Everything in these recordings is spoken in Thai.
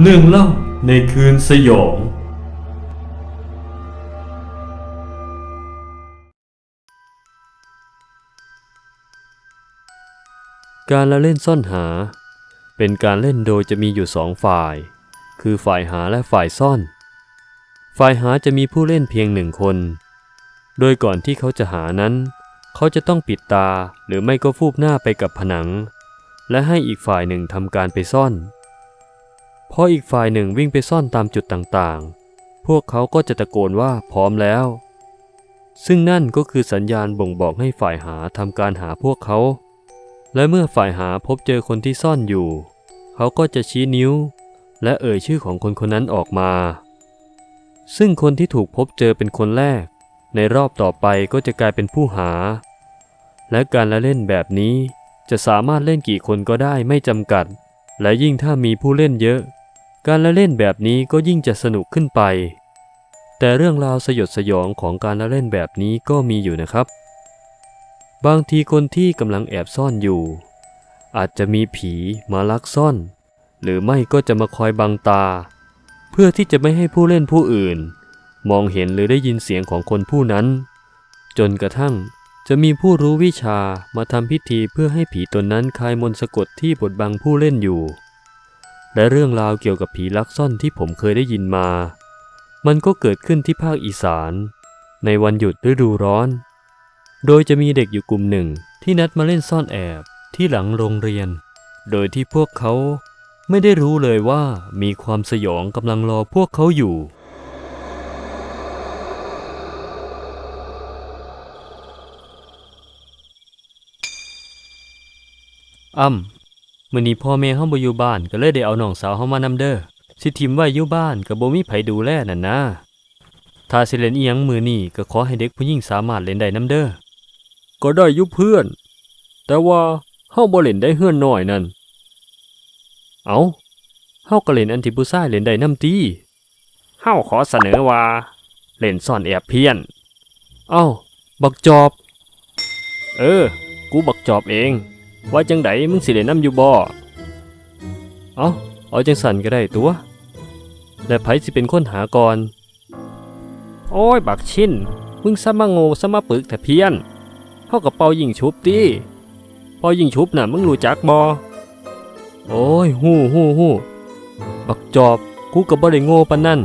เรื่องเล่าในคืนสยอง การละเล่นซ่อนหา เป็นการเล่นโดยจะมีอยู่สองฝ่าย คือฝ่ายหาและฝ่ายซ่อน ฝ่ายหาจะมีผู้เล่นเพียงหนึ่งคน โดยก่อนที่เขาจะหานั้น เขาจะต้องปิดตาหรือไม่ก็ฟูบหน้าไปกับผนัง และให้อีกฝ่ายหนึ่งทำการไปซ่อน พออีกฝ่ายหนึ่งวิ่งไปซ่อนตามจุดต่างๆ พวกเขาก็จะตะโกนว่าพร้อมแล้ว ซึ่งนั่นก็คือสัญญาณบ่งบอกให้ฝ่ายหาทำการหาพวกเขา และเมื่อฝ่ายหาพบเจอคนที่ซ่อนอยู่ เขาก็จะชี้นิ้ว และเอ่ยชื่อของคนคนนั้นออกมา ซึ่งคนที่ถูกพบเจอเป็นคนแรก ในรอบต่อไปก็จะกลายเป็นผู้หา และการละเล่นแบบนี้จะสามารถเล่นกี่คนก็ได้ไม่จำกัด และยิ่งถ้ามีผู้เล่นเยอะ การละเล่นแบบนี้ก็ยิ่งจะสนุกขึ้นไป แต่เรื่องราวสยดสยองของการละเล่นแบบนี้ก็มีอยู่นะครับ บางทีคนที่กำลังแอบซ่อนอยู่ อาจจะมีผีมาลักซ่อน หรือไม่ก็จะมาคอยบังตา เพื่อที่จะไม่ให้ผู้เล่นผู้อื่น มองเห็นหรือได้ยินเสียงของคนผู้นั้น จนกระทั่งจะมีผู้รู้วิชามาทำพิธีเพื่อให้ผีตนนั้นคลายมนต์สะกดที่บดบังผู้เล่นอยู่ และเรื่องราวเกี่ยวกับผีลักซ่อนที่ผมเคยได้ยินมา มันก็เกิดขึ้นที่ภาคอีสาน ในวันหยุดฤดูร้อน โดยจะมีเด็กอยู่กลุ่มหนึ่งที่นัดมาเล่นซ่อนแอบที่หลังโรงเรียน โดยที่พวกเขาไม่ได้รู้เลยว่ามีความสยองกำลังรอพวกเขาอยู่ อ้ำ มื้อนี้พ่อแม่เฮาบ่อยู่บ้านก็เลยได้เอาน้องสาวเฮามานำเด้อสิทิมไว้อยู่บ้านก็บ่มีไผดูแลนั่นนะถ้าสิเล่นอีหยังมื้อนี้ก็ขอให้เด็กผู้หญิงสามารถเล่นได้นำเด้อก็ได้อยู่เพื่อน แต่ว่าเฮาบ่เล่นได้เฮือนน้อยนั่นเอาเฮาก็เล่นอันที่ผู้ชายเล่นได้นำติเฮาขอเสนอว่า เล่นซ่อนแอบเพี้ยน เอ้า บักจอบ เออ กูบักจอบเอง ว่าจังไดมึงสิได้นำอยู่บ่เอาเอาจังสันก็ได้ตัว และไผสิเป็นคนหาก่อน โอ้ย บักชินมึงซะมาโง่ซะมาปึกแต่เพี้ยนเฮากับเปายิงชุบติเปายิงชุบน่ะมึงรู้จักบ่โอ้ยฮู้ฮู้ฮู้บักจอบกูก็บ่ได้โง่ปานนั้น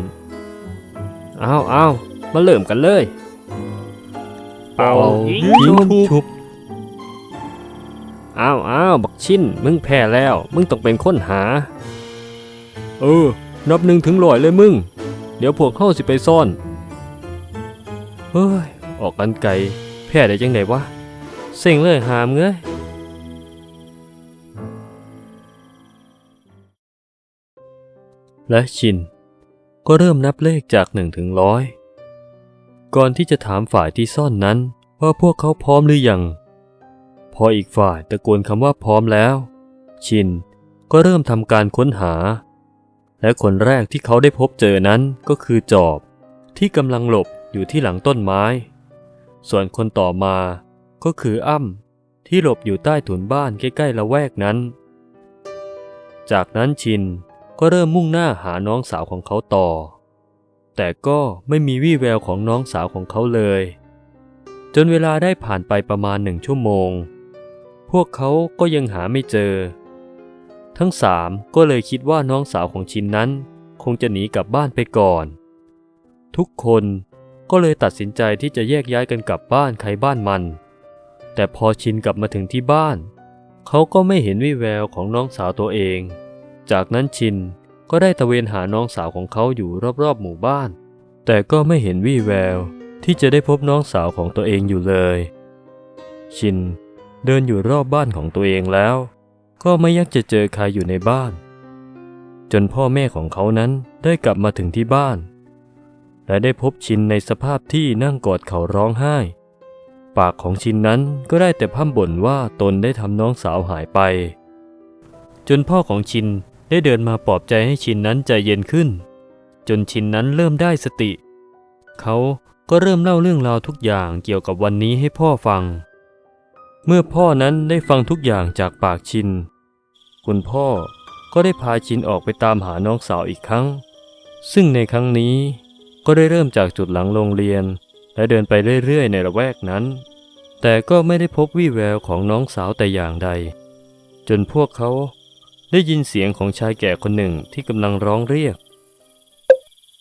เอาเอามาเริ่มกันเลย เป่ายิงชุบ อ้าวอ้าวบักชินมึงแพ้แล้ว มึงต้องเป็นคนหา เออ นับหนึ่งถึงร้อยเลยมึง เดี๋ยวพวกเข้าสิไปซ่อน เฮ้ย ออกกันไกลแพ้ได้จังไดวะ เซ็งเลยหามเงยและชิน ก็เริ่มนับเลขจากหนึ่งถึงร้อยก่อนที่จะถามฝ่ายที่ซ่อนนั้น ว่าพวกเขาพร้อมหรือยัง พออีกฝ่ายตะโกนคำว่าพร้อมแล้ว ชินก็เริ่มทำการค้นหา และคนแรกที่เขาได้พบเจอนั้นก็คือจอบ ที่กำลังหลบอยู่ที่หลังต้นไม้ ส่วนคนต่อมาก็คืออ้ำที่หลบอยู่ใต้ถุนบ้านใกล้ๆละแวกนั้น จากนั้นชินก็เริ่มมุ่งหน้าหาน้องสาวของเขาต่อ แต่ก็ไม่มีวี่แววของน้องสาวของเขาเลย จนเวลาได้ผ่านไปประมาณหนึ่งชั่วโมง พวกเขาก็ยังหาไม่เจอ ทั้งสามก็เลยคิดว่าน้องสาวของชินนั้น คงจะหนีกลับบ้านไปก่อน ทุกคนก็เลยตัดสินใจที่จะแยกย้ายกันกลับบ้านใครบ้านมัน แต่พอชินกลับมาถึงที่บ้าน เขาก็ไม่เห็นวี่แววของน้องสาวตัวเอง จากนั้นชินก็ได้ตะเวนหาน้องสาวของเขาอยู่รอบๆหมู่บ้าน แต่ก็ไม่เห็นวี่แววที่จะได้พบน้องสาวของตัวเองอยู่เลย ชิน เดินอยู่รอบบ้านของตัวเองแล้ว ก็ไม่ยักจะเจอใครอยู่ในบ้าน จนพ่อแม่ของเขานั้นได้กลับมาถึงที่บ้าน และได้พบชินในสภาพที่นั่งกอดเขาร้องไห้ ปากของชินนั้นก็ได้แต่พ่ำบ่นว่าตนได้ทำน้องสาวหายไป จนพ่อของชินได้เดินมาปลอบใจให้ชินนั้นใจเย็นขึ้น จนชินนั้นเริ่มได้สติ เขาก็เริ่มเล่าเรื่องราวทุกอย่างเกี่ยวกับวันนี้ให้พ่อฟัง เมื่อพ่อนั้นได้ฟังทุกอย่างจากปากชิน คุณพ่อก็ได้พาชินออกไปตามหาน้องสาวอีกครั้ง ซึ่งในครั้งนี้ก็ได้เริ่มจากจุดหลังโรงเรียน และเดินไปเรื่อยๆ ในละแวกนั้น แต่ก็ไม่ได้พบวี่แววของน้องสาวแต่อย่างใด จนพวกเขาได้ยินเสียงของชายแก่คนหนึ่งที่กำลังร้องเรียก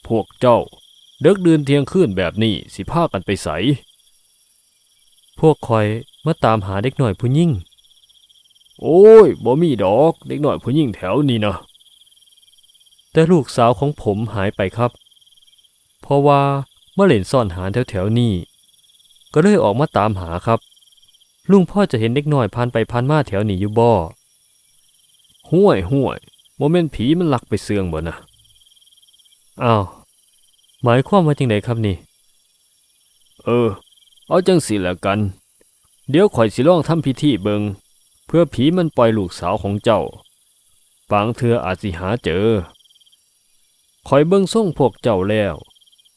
พวกเจ้าเด็กเดือนเที่ยงคืนแบบนี้สิพากันไปใส พวกคอยมาตามหาเด็กหน่อยผู้ยิ่ง โอ้ยบ่มีดอก เด็กหน่อยผู้ยิ่งแถวนี้นะแต่ลูกสาวของผมหายไปครับ เพราะว่าเมื่อเล่นซ่อนหาแถวแถวๆนี้ ก็เลยออกมาตามหาครับ ลุงพ่อจะเห็นเด็กน้อยผ่านไปผ่านมาแถวนี้อยู่บ่ห่วยห่วยโมเมนต์ผีมันลักไปเสื่องบ่นะอ้าวหมายความว่าจังไดครับนี่ เออ เอาจังสิละกัน เดี๋ยวข่อยสิลองทำพิธีเบิง เพื่อผีมันปล่อยลูกสาวของเจ้าบางเทื่ออาจสิหาเจอข่อยเบิงส่งพวกเจ้าแล้ว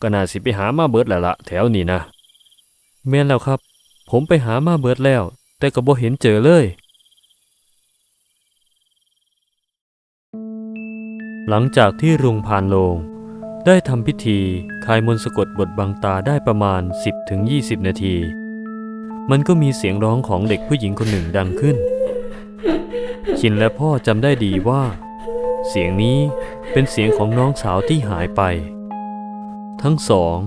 ก็น่าสิไปหามาเบิดแล้วละแถวนี้นะแม่นแล้วครับ ผมไปหามาเบิดแล้ว แต่ก็บ่เห็นเจอเลย หลังจากที่รุงพานโลง ได้ทำพิธีคายมนต์สะกดบทบังตาได้ประมาณ 10-20 นาที มันก็มีเสียงร้องของเด็กผู้หญิงคนหนึ่งดังขึ้น ชินและพ่อจำได้ดีว่า เสียงนี้เป็นเสียงของน้องสาวที่หายไป ทั้งสอง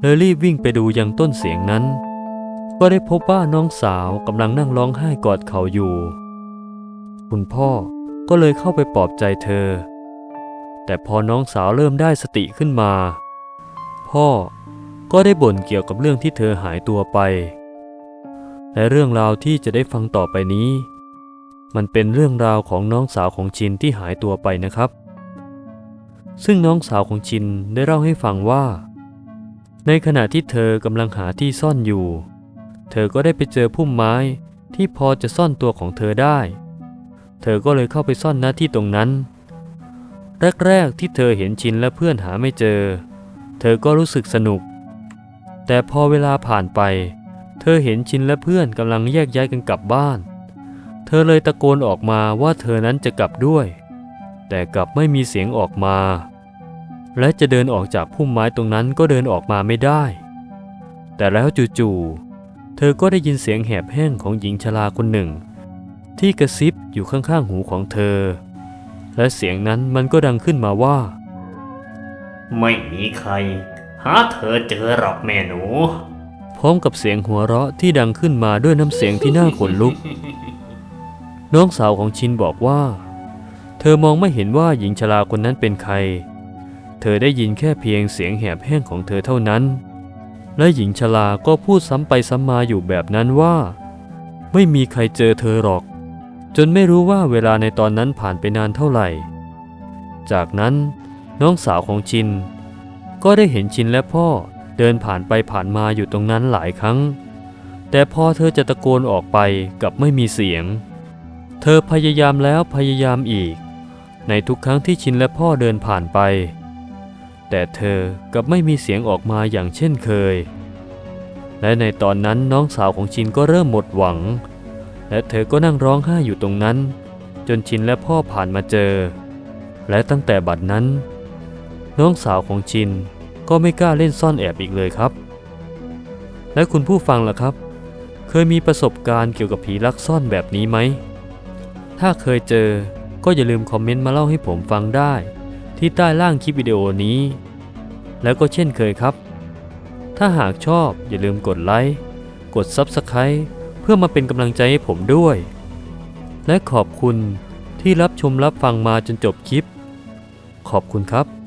เลยรีบวิ่งไปดูยังต้นเสียงนั้น ก็ได้พบว่าน้องสาวกำลังนั่งร้องไห้กอดเขาอยู่ คุณพ่อก็เลยเข้าไปปลอบใจเธอ แต่พอน้องสาวเริ่มได้สติขึ้นมา พ่อก็ได้บ่นเกี่ยวกับเรื่องที่เธอหายตัวไป และเรื่องราวที่จะได้ฟังต่อไปนี้ มันเป็นเรื่องราวของน้องสาวของชินที่หายตัวไปนะครับ ซึ่งน้องสาวของชินได้เล่าให้ฟังว่า ในขณะที่เธอกำลังหาที่ซ่อนอยู่ เธอก็ได้ไปเจอพุ่มไม้ที่พอจะซ่อนตัวของเธอได้ เธอก็เลยเข้าไปซ่อนหน้าที่ตรงนั้น แรก ๆ ที่เธอเห็นชินและเพื่อนหาไม่เจอ เธอก็รู้สึกสนุก แต่พอเวลาผ่านไป เธอเห็นชินและเพื่อนกำลังแยกย้ายกันกลับบ้าน เธอเลยตะโกนออกมาว่าเธอนั้นจะกลับด้วย แต่กลับไม่มีเสียงออกมา และจะเดินออกจากพุ่มไม้ตรงนั้นก็เดินออกมาไม่ได้ แต่แล้วจู่ๆเธอก็ได้ยินเสียงแหบแห้งของหญิงชราคนหนึ่ง ที่กระซิบอยู่ข้างๆหูของเธอ และเสียงนั้นมันก็ดังขึ้นมาว่า ไม่มีใคร หาเธอเจอหรอกแม่หนู พร้อมกับเสียงหัวเราะที่ดังขึ้นมาด้วยน้ำเสียงที่น่าขนลุก น้องสาวของชินบอกว่า เธอมองไม่เห็นว่าหญิงชราคนนั้นเป็นใคร เธอได้ยินแค่เพียงเสียงแหบแห้งของเธอเท่านั้น และหญิงชราก็พูดซ้ำไปซ้ำมาอยู่แบบนั้นว่า ไม่มีใครเจอเธอหรอก จนไม่รู้ว่าเวลาในตอนนั้นผ่านไปนานเท่าไหร่ จากนั้นน้องสาวของชิน ก็ได้เห็นชินและพ่อเดินผ่านไปผ่านมาอยู่ตรงนั้นหลายครั้ง แต่พอเธอจะตะโกนออกไปกับไม่มีเสียง เธอพยายามแล้วพยายามอีก ในทุกครั้งที่ชินและพ่อเดินผ่านไป แต่เธอกับไม่มีเสียงออกมาอย่างเช่นเคย และในตอนนั้นน้องสาวของชินก็เริ่มหมดหวัง และเธอก็นั่งร้องไห้อยู่ตรงนั้น จนชินและพ่อผ่านมาเจอ และตั้งแต่บัดนั้น น้องสาวของชินก็ไม่กล้าเล่นซ่อนแอบอีกเลยครับ และคุณผู้ฟังล่ะครับ เคยมีประสบการณ์เกี่ยวกับผีลักซ่อนแบบนี้ไหม ถ้าเคยเจอก็อย่าลืมคอมเมนต์มาเล่าให้ผมฟังได้ ที่ใต้ล่างคลิปวิดีโอนี้ แล้วก็เช่นเคยครับ ถ้าหากชอบอย่าลืมกดไลค์ กด Subscribe พื่อมาเป็นกำลังใจให้ผมด้วย และขอบคุณที่รับชมรับฟังมาจนจบคลิป ขอบคุณครับ